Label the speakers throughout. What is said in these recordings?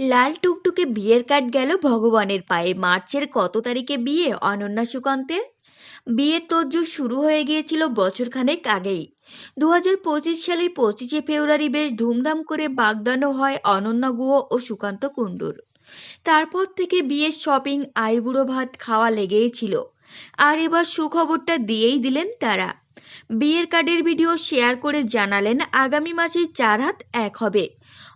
Speaker 1: লাল টুকটুকে বিয়ের কার্ড গেল ভগবানের পায়ে। মার্চের কত তারিখে বিয়ে, অনন্যা সুকান্তের? বিয়ের তোড়জোড় শুরু হয়ে গিয়েছিল বছরখানেক আগেই। দু হাজার পঁচিশ সালের পঁচিশে ফেব্রুয়ারি বেশ ধুমধাম করে বাগদানো হয় অনন্যা গুহ ও সুকান্ত কুণ্ডুর। তারপর থেকে বিয়ের শপিং, আইবুড়ো ভাত খাওয়া লেগেই ছিল। আর এবার সুখবরটা দিয়েই দিলেন তারা। বিয়ের কার্ডের ভিডিও শেয়ার করে জানালেন আগামী মাসে চার হাত এক হবে।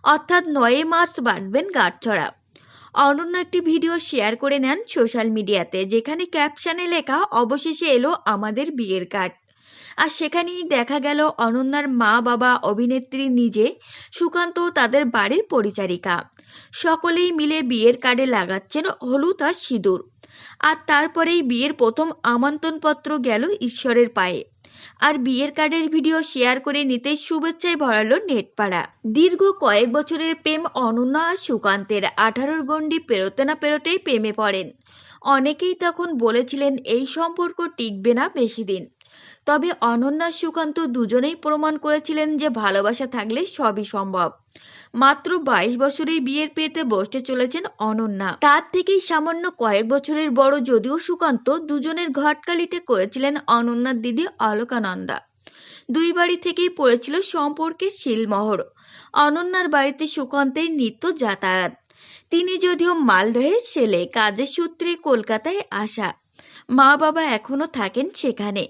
Speaker 1: অর্থাৎ নয় মার্চ বাঁধবেন গাঁটছড়া। অনন্য একটি ভিডিও শেয়ার করে নেন সোশ্যাল মিডিয়াতে, যেখানে ক্যাপশনে লেখা, অবশেষে এলো আমাদের বিয়ের কার্ড। আর সেখানেই দেখা গেল অনন্যার মা বাবা অভিনেত্রী নিজে, সুকান্ত তাদের বাড়ির পরিচারিকা। সকলেই মিলে বিয়ের কার্ডে লাগাচ্ছেন হলুদ আর সিঁদুর। আর তারপরেই বিয়ের প্রথম আমন্ত্রণপত্র গেল ঈশ্বরের পায়ে। আর বিয়ের কার্ডের ভিডিও শেয়ার করে নিতে শুভেচ্ছায় ভরালো নেটপাড়া। দীর্ঘ কয়েক বছরের প্রেম অনন্যা আর সুকান্তের আঠারোর গণ্ডি পেরোতে না পেরোতেই প্রেমে পড়েন। অনেকেই তখন বলেছিলেন, এই সম্পর্ক টিকবে না বেশি দিন। তবে অনন্যা সুকান্ত দুজনেই প্রমাণ করেছিলেন যে ভালোবাসা থাকলে সবই সম্ভব। মাত্র বাইশ বছরেই বিয়ের পেতে বসতে চলেছেন অনন্যা। তার থেকেই সামান্য কয়েক বছরের বড় যদিও সুকান্ত দুজনের ঘটকালিতে করেছিলেন অনন্যার দিদি অলকানন্দা দুই বাড়ি থেকেই পড়েছিল সম্পর্কের শিলমোহর। অনন্যার বাড়িতে সুকান্তের নিত্য যাতায়াত। তিনি যদিও মালদহের ছেলে কাজের সূত্রে কলকাতায় আসা। মা বাবা এখনও থাকেন সেখানে।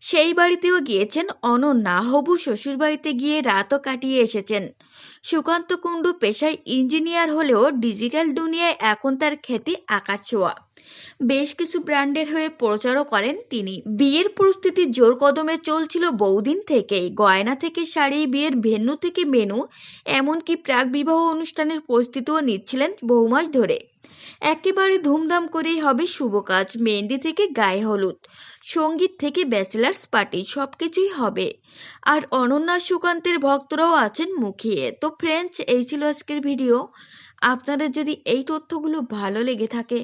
Speaker 1: সেই বাড়িতেও গিয়েছেন অনন্যা। হবু শ্বশুর বাড়িতে গিয়ে রাতও কাটিয়ে এসেছেন। সুকান্ত কুণ্ডু পেশায় ইঞ্জিনিয়ার হলেও ডিজিটাল দুনিয়ায় এখন তার খ্যাতি আকাশ ছোঁয়া। বেশ কিছু ব্র্যান্ডের হয়ে প্রচারও করেন তিনি। বিয়ের প্রস্তুতি জোর কদমে চলছিল বহুদিন থেকেই। গয়না থেকে শাড়ি, বিয়ের ভেন্যু থেকে মেনু, এমনকি প্রাক বিবাহ অনুষ্ঠানের প্রস্তুতিও নিচ্ছিলেন বহু মাস ধরে। একেবারে ধুমধাম করেই হবে শুভ কাজ, মেহেন্দি থেকে গায়ে হলুদ, সংগীত থেকে ব্যাচেলার্স পার্টি সব কিছুই হবে। আর অনন্যা সুকান্তের ভক্তরাও আছেন মুখিয়ে তো ফ্রেন্ডস এই ছিল আজকের ভিডিও আপনাদের যদি এই তথ্যগুলো ভালো লেগে থাকে,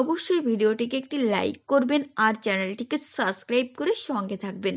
Speaker 1: অবশ্যই ভিডিওটিকে একটি লাইক করবেন আর চ্যানেলটিকে সাবস্ক্রাইব করে সঙ্গে থাকবেন।